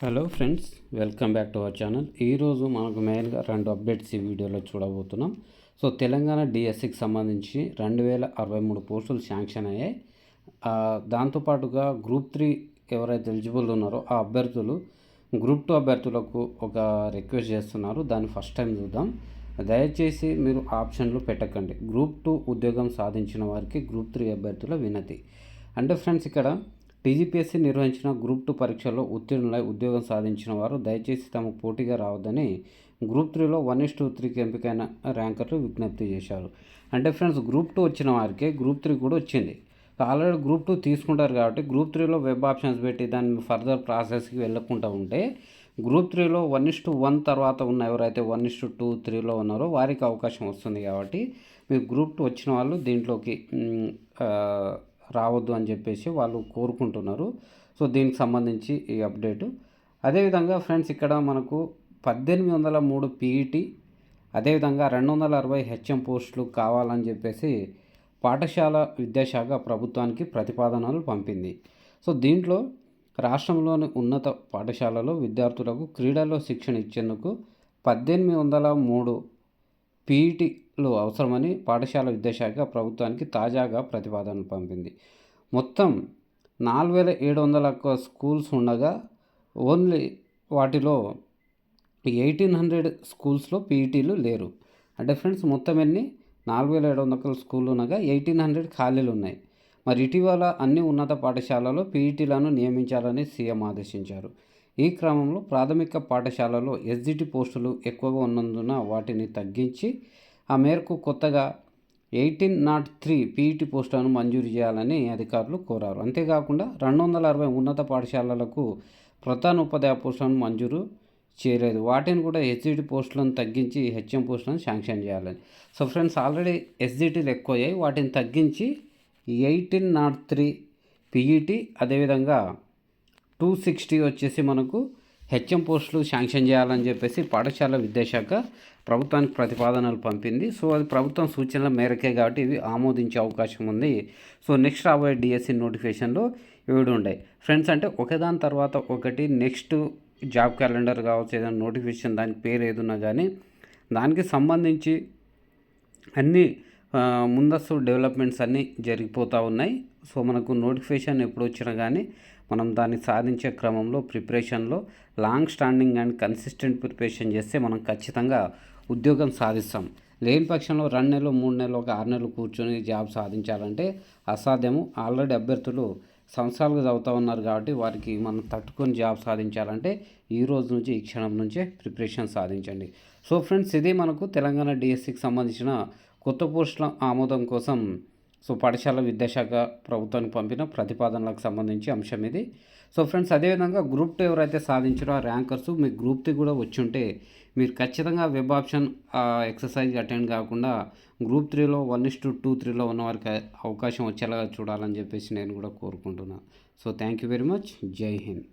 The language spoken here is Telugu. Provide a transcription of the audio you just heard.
Hello friends welcome back to our channel ఈరోజు మనకు మెయిన్గా రెండు అప్డేట్స్ ఈ వీడియోలో చూడబోతున్నాం. సో తెలంగాణ డిఎస్సికి సంబంధించి రెండు వేల అరవై మూడు పోస్టులు శాంక్షన్ అయ్యాయి. దాంతోపాటుగా గ్రూప్ త్రీ ఎవరైతే ఎలిజిబుల్ ఉన్నారో ఆ అభ్యర్థులు గ్రూప్ టూ అభ్యర్థులకు ఒక రిక్వెస్ట్ చేస్తున్నారు. దాన్ని ఫస్ట్ టైం చూద్దాం. దయచేసి మీరు ఆప్షన్లు పెట్టకండి. గ్రూప్ టూ ఉద్యోగం సాధించిన వారికి గ్రూప్ త్రీ అభ్యర్థుల వినతి. అంటే ఫ్రెండ్స్ ఇక్కడ టీజీపీఎస్సీ నిర్వహించిన గ్రూప్ టూ పరీక్షల్లో ఉత్తీర్ణులై ఉద్యోగం సాధించిన వారు దయచేసి తమకు పోటీగా రావద్దని గ్రూప్ త్రీలో వన్ ఇస్ టూ త్రీకి ఎంపికైన ర్యాంకర్లు విజ్ఞప్తి చేశారు. అంటే ఫ్రెండ్స్ గ్రూప్ టూ వచ్చిన వారికి గ్రూప్ త్రీ కూడా వచ్చింది. ఆల్రెడీ గ్రూప్ టూ తీసుకుంటారు కాబట్టి గ్రూప్ త్రీలో వెబ్ ఆప్షన్స్ పెట్టి దాన్ని ఫర్దర్ ప్రాసెస్కి వెళ్ళకుండా ఉంటే గ్రూప్ త్రీలో వన్ ఇస్ టు వన్ తర్వాత ఉన్న ఎవరైతే వన్ ఇస్ టు టూ త్రీలో ఉన్నారో వారికి అవకాశం వస్తుంది కాబట్టి మీరు గ్రూప్ టూ వచ్చిన వాళ్ళు దీంట్లోకి రావద్దు అని చెప్పేసి వాళ్ళు కోరుకుంటున్నారు. సో దీనికి సంబంధించి ఈ అప్డేటు. అదేవిధంగా ఫ్రెండ్స్ ఇక్కడ మనకు పద్దెనిమిది వందల మూడు పీఈటీ అదేవిధంగా రెండు వందల అరవై హెచ్ఎం పోస్టులు కావాలని చెప్పేసి పాఠశాల విద్యాశాఖ ప్రభుత్వానికి ప్రతిపాదనలు పంపింది. సో దీంట్లో రాష్ట్రంలోని ఉన్నత పాఠశాలలో విద్యార్థులకు క్రీడల్లో శిక్షణ ఇచ్చేందుకు పద్దెనిమిది వందల మూడు పీఈటీలు అవసరమని పాఠశాల విద్యాశాఖ ప్రభుత్వానికి తాజాగా ప్రతిపాదనలు పంపింది. మొత్తం నాలుగు వేల ఏడు వందల ఒక్క స్కూల్స్ ఉండగా ఓన్లీ వాటిలో ఎయిటీన్ హండ్రెడ్ స్కూల్స్లో పీఈటీలు లేరు. అంటే ఫ్రెండ్స్ మొత్తం ఎన్ని? నాలుగు వేల ఏడు వందల స్కూల్ ఉండగా ఎయిటీన్ హండ్రెడ్ ఖాళీలు ఉన్నాయి. మరి ఇటీవల అన్ని ఉన్నత పాఠశాలలో పీఈటీలను నియమించాలని సీఎం ఆదేశించారు. ఈ క్రమంలో ప్రాథమిక పాఠశాలలో ఎస్జిటి పోస్టులు ఎక్కువగా ఉన్నందున వాటిని తగ్గించి ఆ మేరకు కొత్తగా ఎయిటీన్ నాట్ త్రీ పీఈటీ పోస్టులను మంజూరు చేయాలని అధికారులు కోరారు. అంతేకాకుండా రెండు వందల అరవై ఉన్నత పాఠశాలలకు ప్రధాన ఉపాధ్యాయ పోస్టులను మంజూరు చేయలేదు. వాటిని కూడా ఎస్జిటి పోస్టులను తగ్గించి హెచ్ఎం పోస్టులను శాంక్షన్ చేయాలని. సో ఫ్రెండ్స్ ఆల్రెడీ ఎస్జిటీలు ఎక్కువయ్యాయి. వాటిని తగ్గించి ఎయిటీన్ నాట్ త్రీ పీఈటీ అదేవిధంగా టూ సిక్స్టీ వచ్చేసి మనకు హెచ్ఎం పోస్టులు శాంక్షన్ చేయాలని చెప్పేసి పాఠశాల విద్యాశాఖ ప్రభుత్వానికి ప్రతిపాదనలు పంపింది. సో అది ప్రభుత్వం సూచనల మేరకే కాబట్టి ఇవి ఆమోదించే అవకాశం ఉంది. సో నెక్స్ట్ రాబోయే డిఎస్సి నోటిఫికేషన్లో ఇవి ఉంటాయి. ఫ్రెండ్స్ అంటే ఒకదాని తర్వాత ఒకటి నెక్స్ట్ జాబ్ క్యాలెండర్ కావచ్చు ఏదైనా నోటిఫికేషన్ దానికి పేరు ఏదున్నా కానీ దానికి సంబంధించి అన్ని ముందస్తు డెవలప్మెంట్స్ అన్నీ జరిగిపోతూ ఉన్నాయి. సో మనకు నోటిఫికేషన్ ఎప్పుడు వచ్చినా కానీ మనం దాన్ని సాధించే క్రమంలో ప్రిపరేషన్లో long standing and consistent preparation చేస్తే మనం ఖచ్చితంగా ఉద్యోగం సాధిస్తాం. లేని పక్షంలో రెండు నెలలు మూడు నెలలు ఒక ఆరు నెలలు కూర్చొని జాబ్ సాధించాలంటే అసాధ్యము. ఆల్రెడీ అభ్యర్థులు సంవత్సరాలుగా చదువుతూ ఉన్నారు కాబట్టి వారికి మనం తట్టుకొని జాబ్ సాధించాలంటే ఈ రోజు నుంచి ఈ క్షణం నుంచే ప్రిపరేషన్ సాధించండి. సో ఫ్రెండ్స్ ఇది మనకు తెలంగాణ డిఎస్సికి సంబంధించిన కొత్త పోస్టుల ఆమోదం కోసం సో పాఠశాల విద్యాశాఖ ప్రభుత్వానికి పంపిన ప్రతిపాదనలకు సంబంధించి అంశం ఇది. సో ఫ్రెండ్స్ అదేవిధంగా గ్రూప్ టూ ఎవరైతే సాధించారో ఆ ర్యాంకర్స్ మీ గ్రూప్ త్రీ కూడా వచ్చి ఉంటే మీరు ఖచ్చితంగా వెబ్ ఆప్షన్ ఎక్సర్సైజ్ అటెండ్ కాకుండా గ్రూప్ త్రీలో వన్ ఇస్ టు టూ త్రీలో ఉన్న వారికి అవకాశం వచ్చేలాగా చూడాలని చెప్పేసి నేను కూడా కోరుకుంటున్నాను so thank you very much. జై హింద్.